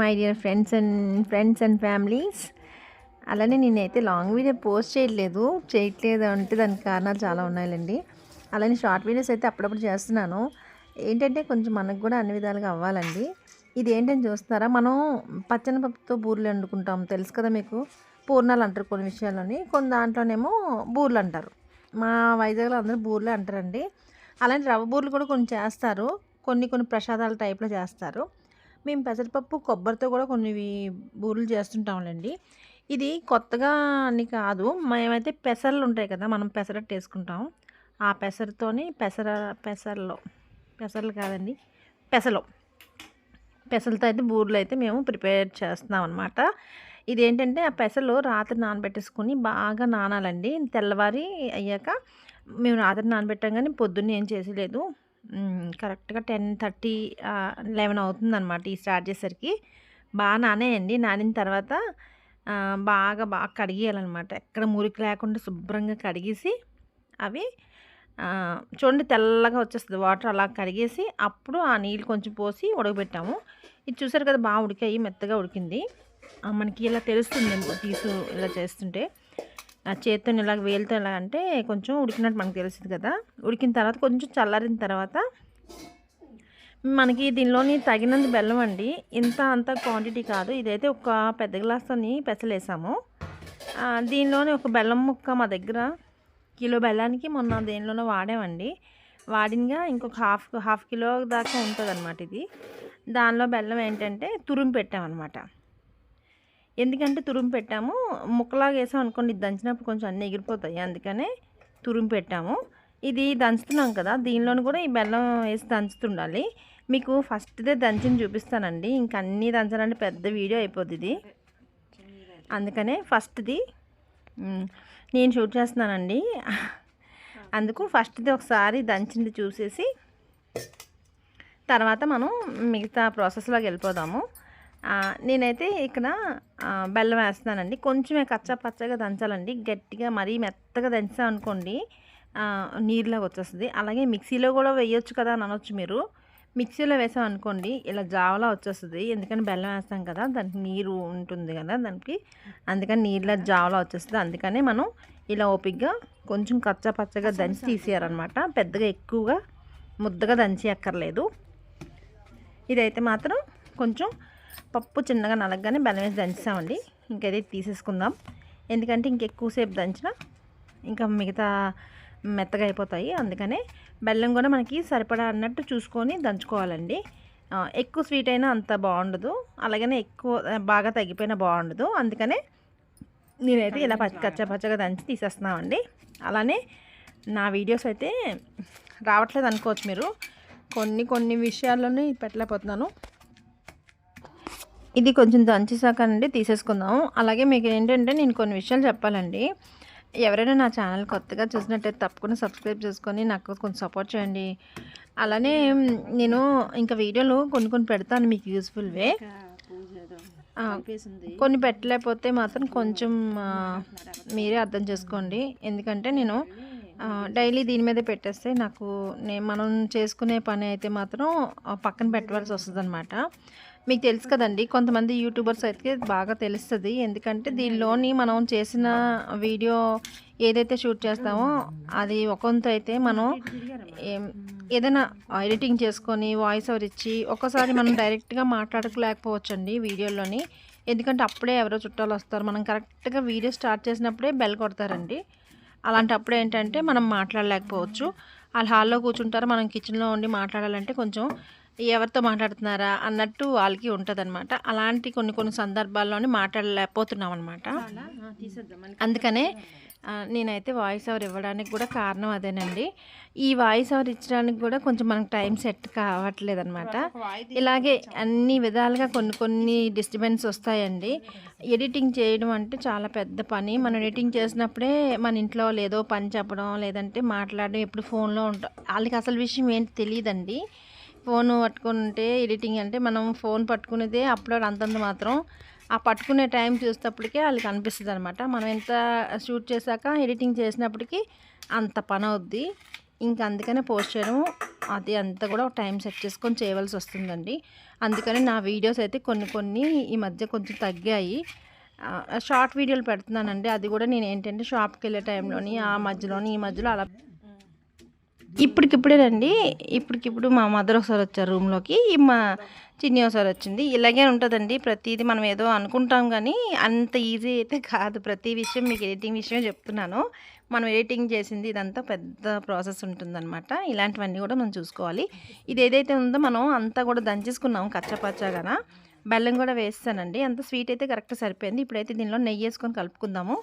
My dear friends and friends and families. అలానే నేనైతే long video post చేయట్లేదు చేయట్లేదు అంటే దానికి కారణాలు చాలా ఉన్నాయండి అలానే షార్ట్ వీడియోస్ అయితే అప్పుడప్పుడు చేస్తున్నాను. ఏంటంటే కొంచెం మనకు కూడా అన్ని విధాలుగా అవ్వాలండి. ఇది ఏంటని చూస్తారా మనం పచ్చని పప్పుతో బూరెలు వండుకుంటాం తెలుసు కదా మీకు? పూర్ణాలు అంటారు కొన్ని విషయాల్లోని. కొన్ని దాంట్లోనేమో బూర్లు అంటారు. మా వైజాగ్లో అందరూ బూర్లే అంటారండి. అలాంటి రవ్వ బూర్లు కూడా కొన్ని చేస్తారు. కొన్ని కొన్ని ప్రసాదాల టైప్లో చేస్తారు. మేము పెసరపప్పు కొబ్బరితో కూడా కొన్ని బూరెలు చేస్తుంటాంలేండి. ఇది కొత్తగా అని కాదు మేమైతే పెసర్లు ఉంటాయి కదా మనం పెసరట్టు వేసుకుంటాం. ఆ పెసరతోని పెసర పెసర్లో పెసర్లు కాదండి పెసలో. పెసలతో అయితే బూరెలు అయితే మేము ప్రిపేర్ చేస్తున్నాం అనమాట ఇదేంటంటే ఆ పెసలు రాత్రి నానబెట్టేసుకొని బాగా నానాలండి. తెల్లవారి అయ్యాక మేము రాత్రి నానబెట్టాం కానీ పొద్దున్నే ఏం చేసలేదు. కరెక్ట్గా టెన్ థర్టీ లెవెన్ అవుతుందన్నమాట ఈ స్టార్ట్ చేసరికి బాగా నానేయండి. నానిన తర్వాత బాగా బాగా కడిగేయాలన్నమాట. ఎక్కడ మురికి లేకుండా శుభ్రంగా కడిగేసి అవి చూడండి తెల్లగా వచ్చేస్తుంది. వాటర్ అలా కడిగేసి అప్పుడు ఆ నీళ్ళు కొంచెం పోసి ఉడకబెట్టాము. ఇది చూసారు కదా బాగా ఉడికాయి మెత్తగా ఉడికింది. మనకి ఇలా తెలుస్తుంది తీసు ఇలా చేస్తుంటే. ఆ చేతితో ఇలా వేలుతో ఎలా అంటే కొంచెం ఉడికినట్టు మనకు తెలుస్తుంది కదా. ఉడికిన తర్వాత కొంచెం చల్లారిన తర్వాత మనకి దీనిలోని తగినంత బెల్లం అండి. ఇంత అంత క్వాంటిటీ కాదు. ఇదైతే ఒక పెద్ద గ్లాస్తోని పెసలేసాము. దీనిలోని ఒక బెల్లం ముక్క మా దగ్గర కిలో బెల్లానికి మొన్న దేనిలోనే వాడామండి. వాడినగా ఇంకొక హాఫ్ హాఫ్ కిలో దాకా ఉంటుంది అనమాట ఇది. దానిలో బెల్లం ఏంటంటే తురుము పెట్టామన్నమాట. ఎందుకంటే తురుము పెట్టాము. ముక్కలాగా వేసాం అనుకోండి దంచినప్పుడు కొంచెం అన్నీ ఎగిరిపోతాయి. అందుకనే తురుము పెట్టాము. ఇది దంచుతున్నాం కదా దీనిలోని కూడా ఈ బెల్లం వేసి దంచుతుండాలి. మీకు ఫస్ట్దే దంచిని చూపిస్తానండి. ఇంక అన్నీ దంచాలంటే పెద్ద వీడియో అయిపోద్ది ఇది. అందుకనే ఫస్ట్ది నేను షూట్ చేస్తున్నానండి. అందుకు ఫస్ట్ది ఒకసారి దంచింది చూసేసి తర్వాత మనం మిగతా ప్రాసెస్లోకి వెళ్ళిపోదాము. నేనైతే ఇక్కడ బెల్లం వేస్తున్నానండి. కొంచెమే కచ్చా పచ్చగా దంచాలండి. గట్టిగా మరీ మెత్తగా దంచాం అనుకోండి నీరులాగా వచ్చేస్తుంది. అలాగే మిక్సీలో కూడా వేయొచ్చు కదా అని అనొచ్చు మీరు. మిక్సీలో వేసాం అనుకోండి ఇలా జావలా వచ్చేస్తుంది. ఎందుకని బెల్లం వేస్తాం కదా దానికి నీరు ఉంటుంది కదా దానికి. అందుకని నీళ్ళ జావలా వచ్చేస్తుంది. అందుకని మనం ఇలా ఓపిక్గా కొంచెం కచ్చా పచ్చగా దంచి తీసేయాలన్నమాట. పెద్దగా ఎక్కువగా ముద్దగా దంచి ఎక్కర్లేదు ఇదైతే మాత్రం కొంచెం పప్పు చిన్నగా నలగగానే బెల్లం వేసి దంచామండి. ఇంకైతే తీసేసుకుందాం. ఎందుకంటే ఇంకెక్కువసేపు దంచిన ఇంకా మిగతా మెత్తగా అయిపోతాయి. అందుకనే బెల్లం కూడా మనకి సరిపడా అన్నట్టు చూసుకొని దంచుకోవాలండి. ఎక్కువ స్వీట్ అయినా అంత బాగుండదు. అలాగనే ఎక్కువ బాగా తగ్గిపోయినా బాగుండదు. అందుకనే నేనైతే ఇలా పచ్చ కచ్చా పచ్చగా దంచి తీసేస్తున్నామండి. అలానే నా వీడియోస్ అయితే రావట్లేదు అనుకోవచ్చు మీరు. కొన్ని కొన్ని విషయాల్లోనే పెట్టలేకపోతున్నాను. ఇది కొంచెం దంచేసాక అండి తీసేసుకుందాం అలాగే మీకు ఏంటంటే నేను కొన్ని విషయాలు చెప్పాలండి. ఎవరైనా నా ఛానల్ కొత్తగా చూసినట్టయితే తప్పకుండా సబ్స్క్రైబ్ చేసుకొని నాకు కొంచెం సపోర్ట్ చేయండి. అలానే నేను ఇంకా వీడియోలు కొన్ని కొన్ని పెడతాను మీకు యూస్ఫుల్వే. కొన్ని పెట్టలేకపోతే మాత్రం కొంచెం మీరే అర్థం చేసుకోండి. ఎందుకంటే నేను డైలీ దీని మీద పెట్టేస్తే నాకు నేను మనం చేసుకునే పని అయితే మాత్రం పక్కన పెట్టవలసి వస్తుంది అనమాట మీకు తెలుసు కదండి కొంతమంది యూట్యూబర్స్ అయితే బాగా తెలుస్తుంది. ఎందుకంటే దీనిలోని మనం చేసిన వీడియో ఏదైతే షూట్ చేస్తామో అది ఒకంత అయితే మనం ఏదైనా ఎడిటింగ్ చేసుకొని వాయిస్ ఓవర్ ఇచ్చి ఒక్కసారి మనం డైరెక్ట్గా మాట్లాడలేకపోవచ్చండి వీడియోలోని. ఎందుకంటే అప్పుడే ఎవరో చుట్టాలు వస్తారు. మనం కరెక్ట్గా వీడియో స్టార్ట్ చేసినప్పుడే బెల్ కొడతారండి. అలాంటప్పుడు ఏంటంటే మనం మాట్లాడలేకపోవచ్చు. వాళ్ళు హాల్లో కూర్చుంటారు మనం కిచెన్లో ఉండి మాట్లాడాలంటే కొంచెం ఎవరితో మాట్లాడుతున్నారా అన్నట్టు వాళ్ళకి ఉంటుంది అనమాట అలాంటి కొన్ని కొన్ని సందర్భాల్లోనే మాట్లాడలేకపోతున్నాం అనమాట అందుకనే నేనైతే వాయిస్ ఓవర్ ఇవ్వడానికి కూడా కారణం అదేనండి. ఈ వాయిస్ ఓవర్ ఇచ్చడానికి కూడా కొంచెం మనకు టైం సెట్ కావట్లేదు అనమాట ఇలాగే అన్ని విధాలుగా కొన్ని కొన్ని డిస్టర్బెన్స్ వస్తాయండి. ఎడిటింగ్ చేయడం అంటే చాలా పెద్ద పని. మనం ఎడిటింగ్ చేసినప్పుడే మన ఇంట్లో లేదో పని చెప్పడం లేదంటే మాట్లాడడం ఎప్పుడు ఫోన్లో ఉంటాం వాళ్ళకి అసలు విషయం ఏంటి తెలియదండి. ఫోన్ పట్టుకుని ఉంటే ఎడిటింగ్ అంటే మనం ఫోన్ పట్టుకునేదే అప్లోడ్ అంతంత మాత్రం. ఆ పట్టుకునే టైం చూసేటప్పటికే వాళ్ళకి అనిపిస్తుంది అనమాట మనం ఎంత షూట్ చేశాక ఎడిటింగ్ చేసినప్పటికీ అంత పని అవుద్ది ఇంకా అందుకనే పోస్ట్ చేయడం అది అంతా కూడా ఒక టైం సెట్ చేసుకొని చేయవలసి వస్తుందండి. అందుకని నా వీడియోస్ అయితే కొన్ని కొన్ని ఈ మధ్య కొంచెం తగ్గాయి. షార్ట్ వీడియోలు పెడుతున్నానండి. అది కూడా నేను ఏంటంటే షాప్కి వెళ్ళే టైంలోని ఆ మధ్యలోని ఈ మధ్యలో అలా ఇప్పటికిప్పుడేనండి ఇప్పటికిప్పుడు మా మదర్ ఒకసారి వచ్చారు రూమ్లోకి మా చిన్ని ఒకసారి వచ్చింది. ఇలాగే ఉంటుందండి. ప్రతిదీ మనం ఏదో అనుకుంటాం కానీ అంత ఈజీ అయితే కాదు. ప్రతి విషయం మీకు ఎడిటింగ్ విషయమే చెప్తున్నాను. మనం ఎడిటింగ్ చేసింది ఇదంతా పెద్ద ప్రాసెస్ ఉంటుందన్నమాట. ఇలాంటివన్నీ కూడా మనం చూసుకోవాలి. ఇది ఏదైతే ఉందో మనం అంతా కూడా దంచేసుకున్నాం. కచ్చపచ్చగాన. బెల్లం కూడా వేస్తానండి. అంత స్వీట్ అయితే కరెక్ట్ సరిపోయింది. ఇప్పుడైతే దీనిలో నెయ్యి వేసుకొని కలుపుకుందాము.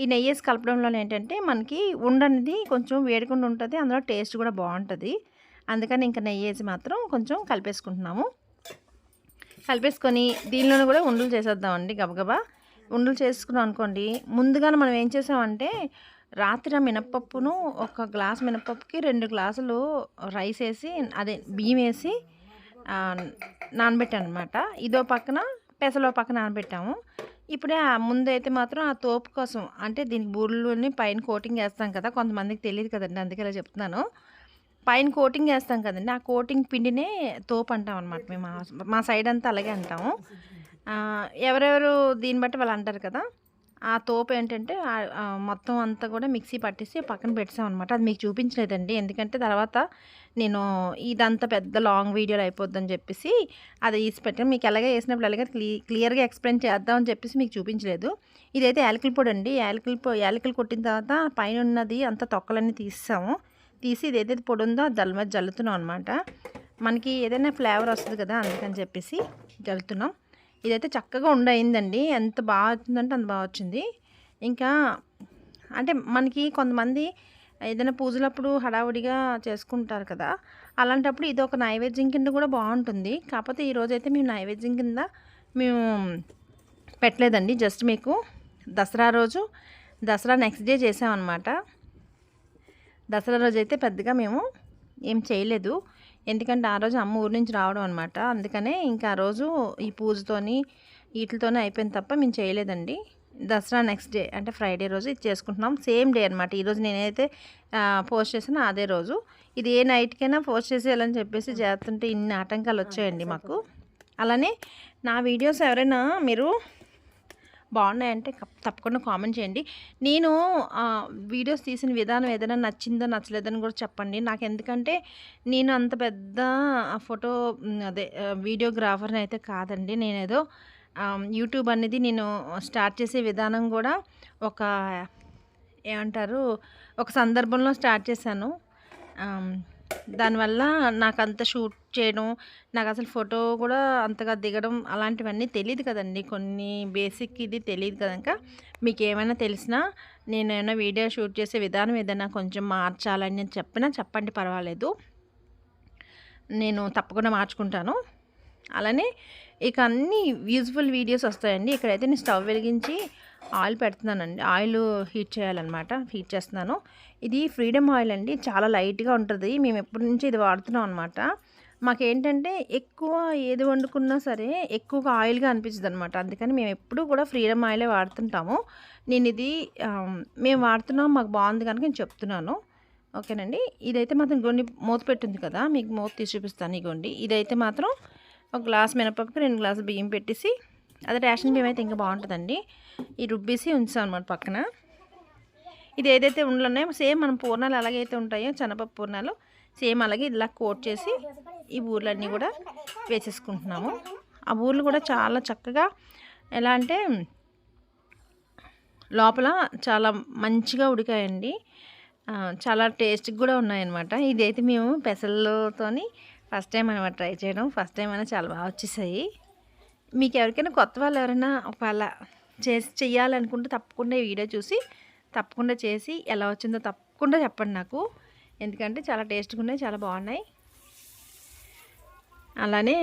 ఈ నెయ్యి వేసి కలపడంలో ఏంటంటే మనకి ఉండనిది కొంచెం వేడికుండా ఉంటుంది అందులో టేస్ట్ కూడా బాగుంటుంది. అందుకని ఇంకా నెయ్యి వేసి మాత్రం కొంచెం కలిపేసుకుంటున్నాము. కలిపేసుకొని దీనిలోనే కూడా ఉండలు చేసేద్దామండి గబగబా. ఉండలు చేసుకున్నాం అనుకోండి ముందుగానే మనం ఏం చేసామంటే రాత్రి ఆ మినప్పప్పును ఒక గ్లాస్ మినప్పప్పుకి రెండు గ్లాసులు రైస్ వేసి అదే బియ్యం వేసి నానబెట్టాను అనమాట ఇదో పక్కన పెసలో పక్కన నానబెట్టాము. ఇప్పుడే ముందైతే మాత్రం ఆ తోపు కోసం అంటే దీనికి బూరెలుని పైన కోటింగ్ వేస్తాం కదా కొంతమందికి తెలియదు కదండి. అందుకే ఇలా చెప్తున్నాను. పైన కోటింగ్ వేస్తాం కదండి. ఆ కోటింగ్ పిండినే తోపు అంటాం అనమాట మేము. మా సైడ్ అంతా అలాగే అంటాము ఎవరెవరు దీన్ని బట్టి వాళ్ళు అంటారు కదా ఆ తోపు ఏంటంటే మొత్తం అంతా కూడా మిక్సీ పట్టేసి పక్కన పెట్టామన్నమాట అది మీకు చూపించలేదండి. ఎందుకంటే తర్వాత నేను ఇదంతా పెద్ద లాంగ్ వీడియోలు అయిపోద్దని చెప్పేసి అది వేసి పెట్టాను. మీకు ఎలాగే వేసినప్పుడు అలాగే క్లియర్గా ఎక్స్ప్లెయిన్ చేద్దామని చెప్పేసి మీకు చూపించలేదు. ఇదైతే యాలకుల పొడి అండి. యాలకుల పొ యాలకులు కొట్టిన తర్వాత పైన ఉన్నది అంత తొక్కలన్నీ తీసాము తీసి ఇది ఏదైతే పొడి ఉందో అది మీద జల్లుతున్నాం అనమాట మనకి ఏదైనా ఫ్లేవర్ వస్తుంది కదా అందుకని చెప్పేసి జల్లుతున్నాం. ఇదైతే చక్కగా ఉండయిందండి. ఎంత బాగా వచ్చిందంటే అంత బాగా వచ్చింది. ఇంకా అంటే మనకి కొంతమంది ఏదైనా పూజలప్పుడు హడావుడిగా చేసుకుంటారు కదా అలాంటప్పుడు ఇది ఒక నైవేద్యం కింద కూడా బాగుంటుంది. కాకపోతే ఈరోజు అయితే మేము నైవేద్యం కింద మేము పెట్టలేదండి. జస్ట్ మీకు దసరా రోజు దసరా నెక్స్ట్ డే చేసామన్నమాట. దసరా రోజు అయితే పెద్దగా మేము ఏం చేయలేదు. ఎందుకంటే ఆ రోజు అమ్మ ఊరి నుంచి రావడం అనమాట అందుకనే ఇంకా ఆ రోజు ఈ పూజతోని వీటితోనే అయిపోయింది తప్ప మేము చేయలేదండి. దసరా నెక్స్ట్ డే అంటే ఫ్రైడే రోజు ఇది చేసుకుంటున్నాం. సేమ్ డే అనమాట ఈరోజు నేనైతే పోస్ట్ చేసిన అదే రోజు. ఇది ఏ నైట్కైనా పోస్ట్ చేసేయాలని చెప్పేసి చేస్తుంటే ఇన్ని ఆటంకాలు వచ్చాయండి మాకు. అలానే నా వీడియోస్ ఎవరైనా మీరు బాగున్నాయంటే తప్పకుండా కామెంట్ చేయండి. నేను వీడియోస్ తీసిన విధానం ఏదైనా నచ్చిందో నచ్చలేదని కూడా చెప్పండి. నాకు ఎందుకంటే నేను అంత పెద్ద ఫోటో అదే వీడియోగ్రాఫర్ని అయితే కాదండి. నేనేదో యూట్యూబ్ అనేది నేను స్టార్ట్ చేసే విధానం కూడా ఒక ఏమంటారు ఒక సందర్భంలో స్టార్ట్ చేశాను. దానివల్ల నాకు అంత షూట్ చేయడం నాకు అసలు ఫోటో కూడా అంతగా దిగడం అలాంటివన్నీ తెలియదు కదండి. కొన్ని బేసిక్ ఇది తెలియదు కనుక మీకు ఏమైనా తెలిసినా నేను ఏమైనా వీడియో షూట్ చేసే విధానం ఏదైనా కొంచెం మార్చాలని నేను చెప్పినా చెప్పండి పర్వాలేదు. నేను తప్పకుండా మార్చుకుంటాను. అలానే ఇక అన్ని యూజ్ఫుల్ వీడియోస్ వస్తాయండి. ఇక్కడైతే నేను స్టవ్ వెలిగించి ఆయిల్ పెడుతున్నానండి. ఆయిల్ హీట్ చేయాలన్నమాట. హీట్ చేస్తున్నాను. ఇది ఫ్రీడమ్ ఆయిల్ అండి. చాలా లైట్గా ఉంటుంది. మేము ఎప్పటి నుంచి ఇది వాడుతున్నాం అనమాట మాకేంటంటే ఎక్కువ ఏది వండుకున్నా సరే ఎక్కువగా ఆయిల్గా అనిపించదు అనమాట అందుకని మేము ఎప్పుడూ కూడా ఫ్రీడమ్ ఆయిలే వాడుతుంటాము. నేను ఇది మేము వాడుతున్నాం మాకు బాగుంది కనుక నేను చెప్తున్నాను. ఓకేనండి. ఇదైతే మాత్రం గొండి మూత పెట్టింది కదా మీకు మూత తీసి చూపిస్తాను ఈ గొండి ఇదైతే మాత్రం ఒక గ్లాస్ మినపప్పుకి రెండు గ్లాసులు బియ్యం పెట్టేసి అదే రేషన్ బియ్యం అయితే ఇంకా బాగుంటుందండి. ఈ రుబ్బేసి ఉంచాం అనమాట పక్కన. ఇది ఏదైతే ఉండలు ఉన్నాయో సేమ్ మనం పూర్ణాలు అలాగైతే ఉంటాయో శనగపప్పు పూర్ణాలు సేమ్ అలాగే ఇలా కోట్ చేసి ఈ ఊర్లన్నీ కూడా వేసేసుకుంటున్నాము. ఆ ఊర్లు కూడా చాలా చక్కగా ఎలా అంటే లోపల చాలా మంచిగా ఉడికాయండి. చాలా టేస్ట్గా కూడా ఉన్నాయన్నమాట. ఇదైతే మేము పెసలతో ఫస్ట్ టైం అనమాట ట్రై చేయడం. ఫస్ట్ టైం అయినా చాలా బాగా వచ్చేసాయి. మీకు ఎవరికైనా కొత్త వాళ్ళు ఎవరైనా ఒకవేళ చేసి చెయ్యాలనుకుంటే తప్పకుండా ఈ వీడియో చూసి తప్పకుండా చేసి ఎలా వచ్చిందో తప్పకుండా చెప్పండి నాకు. ఎందుకంటే చాలా టేస్ట్గా ఉన్నాయి చాలా బాగున్నాయి. అలానే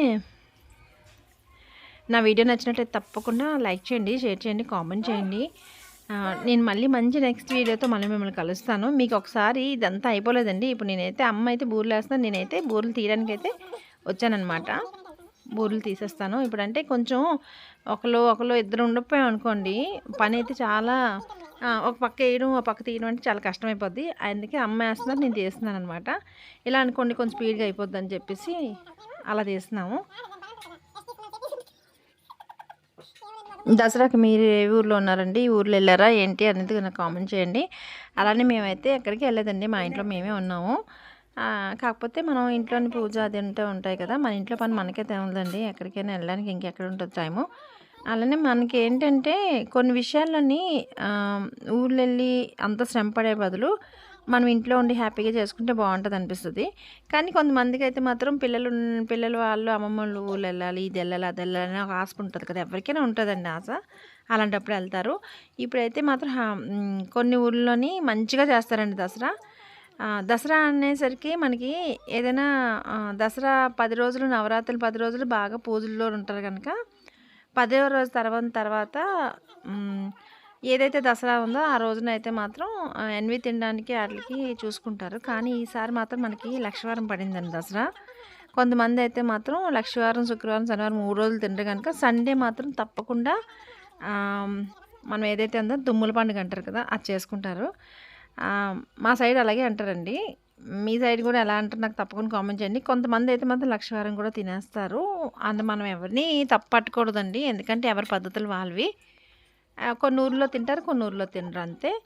నా వీడియో నచ్చినట్లయితే తప్పకుండా లైక్ చేయండి షేర్ చేయండి కామెంట్ చేయండి. నేను మళ్ళీ మంచి నెక్స్ట్ వీడియోతో మళ్ళీ మిమ్మల్ని కలుస్తాను. మీకు ఒకసారి ఇదంతా అయిపోలేదండి. ఇప్పుడు నేనైతే అమ్మ అయితే బూరెలు వేస్తాను నేనైతే బూరెలు తీయడానికి అయితే వచ్చానమాట బూరెలు తీసేస్తాను. ఇప్పుడంటే కొంచెం ఒకరు ఒకరు ఇద్దరు ఉండిపోయాం అనుకోండి పని అయితే చాలా ఒక పక్క వేయడం ఒక పక్క తీయడం అంటే చాలా కష్టమైపోద్ది. అందుకే అమ్మ వేస్తున్నారు నేను తీస్తున్నాను అనమాట ఇలా అనుకోండి కొంచెం స్పీడ్గా అయిపోద్ది అని చెప్పేసి అలా తీస్తున్నాము. దసరాకి మీరు ఏ ఊర్లో ఉన్నారండి? ఈ ఊర్లో వెళ్ళారా? ఏంటి? అనేది నాకు కామెంట్ చేయండి. అలానే మేమైతే ఎక్కడికి వెళ్ళలేదండి. మా ఇంట్లో మేమే ఉన్నాము. కాకపోతే మనం ఇంట్లోని పూజ అది ఉంటే ఉంటాయి కదా. మన ఇంట్లో పని మనకే ఉందండి ఎక్కడికైనా వెళ్ళడానికి ఇంకెక్కడ ఉంటుంది టైము. అలానే మనకి ఏంటంటే కొన్ని విషయాల్లోని ఆ, వెళ్ళి అంత శ్రమ పడే బదులు మనం ఇంట్లో ఉండి హ్యాపీగా చేసుకుంటే బాగుంటుంది అనిపిస్తుంది. కానీ కొంతమందికి అయితే మాత్రం పిల్లలు పిల్లలు వాళ్ళు అమ్మమ్మ వాళ్ళు ఊళ్ళు వెళ్ళాలి ఇది వెళ్ళాలి అది వెళ్ళాలి అని ఒక ఆశ ఉంటుంది కదా. ఎవరికైనా ఉంటుందండి ఆశ. అలాంటప్పుడు వెళ్తారు. ఇప్పుడైతే మాత్రం కొన్ని ఊళ్ళోని మంచిగా చేస్తారండి దసరా. దసరా అనేసరికి మనకి ఏదైనా దసరా పది రోజులు నవరాత్రులు పది రోజులు బాగా పూజల్లో ఉంటారు కనుక పదవ రోజు తర్వాత తర్వాత ఏదైతే దసరా ఉందో ఆ రోజున అయితే మాత్రం ఎన్వి తినడానికి వాటికి చూసుకుంటారు. కానీ ఈసారి మాత్రం మనకి లక్షవారం పడిందండి దసరా. కొంతమంది అయితే మాత్రం లక్షవారం శుక్రవారం శనివారం మూడు రోజులు తింటారు కనుక సండే మాత్రం తప్పకుండా మనం ఏదైతే ఉందో దుమ్ముల పండుగ అంటారు కదా అది చేసుకుంటారు. మా సైడ్ అలాగే అంటారండి. మీ సైడ్ కూడా ఎలా అంటారు నాకు తప్పకుండా కామెంట్ చేయండి. కొంతమంది అయితే మాత్రం లక్షవారం కూడా తినేస్తారు. అందు మనం ఎవరిని తప్పు పట్టకూడదండి ఎందుకంటే ఎవరి పద్ధతులు వాళ్ళవి. కొన్ని ఊర్లో తింటారు కొన్ని ఊర్లో తినరు అంతే.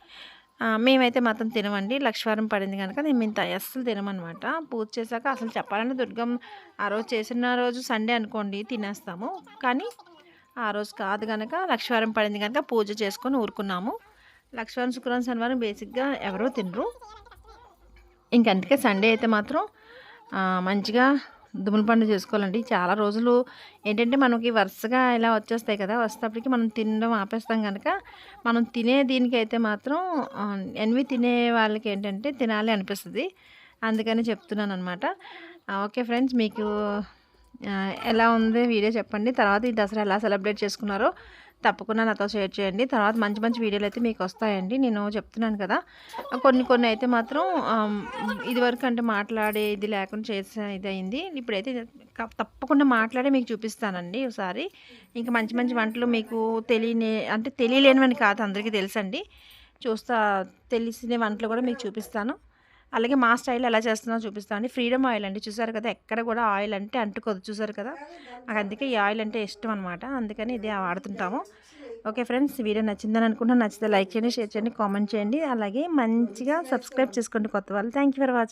మేమైతే మాత్రం తినమండి. లక్షవారం పడింది కనుక నేను మేము త- అస్సలు తినమనమాట. పూజ చేశాక అసలు చెప్పాలంటే దుర్గం ఆ రోజు చేసిన రోజు సండే అనుకోండి తినేస్తాము. కానీ ఆ రోజు కాదు కనుక లక్షవారం పడింది కనుక పూజ చేసుకొని ఊరుకున్నాము. లక్ష్మణ్ శుక్రవారం శనివారం బేసిక్గా ఎవరో తినరు. ఇంక అందుకే సండే అయితే మాత్రం మంచిగా దుమ్ముల పండు చేసుకోవాలండి. చాలా రోజులు ఏంటంటే మనకి వరుసగా ఇలా వచ్చేస్తాయి కదా వస్తేప్పటికి మనం తినడం ఆపేస్తాం కనుక మనం తినే దీనికి అయితే మాత్రం ఎన్వి తినే వాళ్ళకి ఏంటంటే తినాలి అనిపిస్తుంది. అందుకని చెప్తున్నాను అనమాట ఓకే ఫ్రెండ్స్ మీకు ఎలా ఉంది వీడియో చెప్పండి. తర్వాత ఈ దసరా ఎలా సెలబ్రేట్ చేసుకున్నారో తప్పకుండా నాతో షేర్ చేయండి. తర్వాత మంచి మంచి వీడియోలు అయితే మీకు వస్తాయండి. నేను చెప్తున్నాను కదా. కొన్ని కొన్ని అయితే మాత్రం ఇదివరకు అంటే మాట్లాడే ఇది లేకుండా చేసే ఇది అయింది ఇప్పుడైతే తప్పకుండా మాట్లాడే మీకు చూపిస్తానండి ఒకసారి. ఇంకా మంచి మంచి వంటలు మీకు తెలియని అంటే తెలియలేనివని కాదు అందరికీ తెలుసండి. చూస్తా తెలిసిన వంటలు కూడా మీకు చూపిస్తాను. అలాగే మా స్టైల్ ఎలా చేస్తున్నా చూపిస్తాను అండి. ఫ్రీడమ్ ఆయిల్ అండి. చూసారు కదా ఎక్కడ కూడా ఆయిల్ అంటే అంటుకోదు. చూసారు కదా నాకు అందుకే ఈ ఆయిల్ అంటే ఇష్టం అనమాట అందుకని ఇదే వాడుతుంటాము. ఓకే ఫ్రెండ్స్ వీడియో నచ్చిందని అనుకుంటున్నాను. నచ్చితే లైక్ చేయండి షేర్ చేయండి కామెంట్ చేయండి. అలాగే మంచిగా సబ్స్క్రైబ్ చేసుకోండి కొత్త వాళ్ళు. Thank you for watching